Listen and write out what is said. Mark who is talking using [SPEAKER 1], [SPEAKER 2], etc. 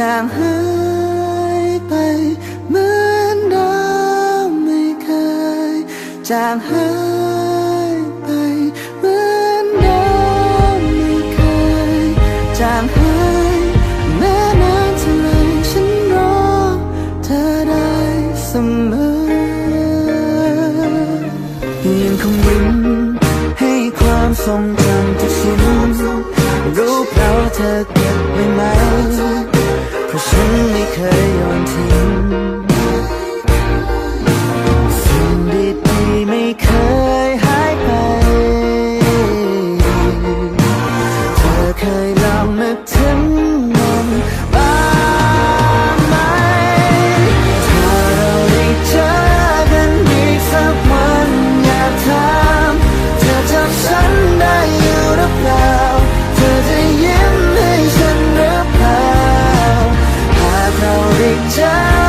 [SPEAKER 1] จางหายไปเหมือนเดิมไม่เคย จางหายไปเหมือนเดิมไม่เคย จางหายแม้นานเท่าไรฉันรอเธอได้เสมอยังคงยิ้มให้ความทรงจำทุกชิ้นรู้เปล่าเธอเก็บไว้ไหม เพราะฉัน เรา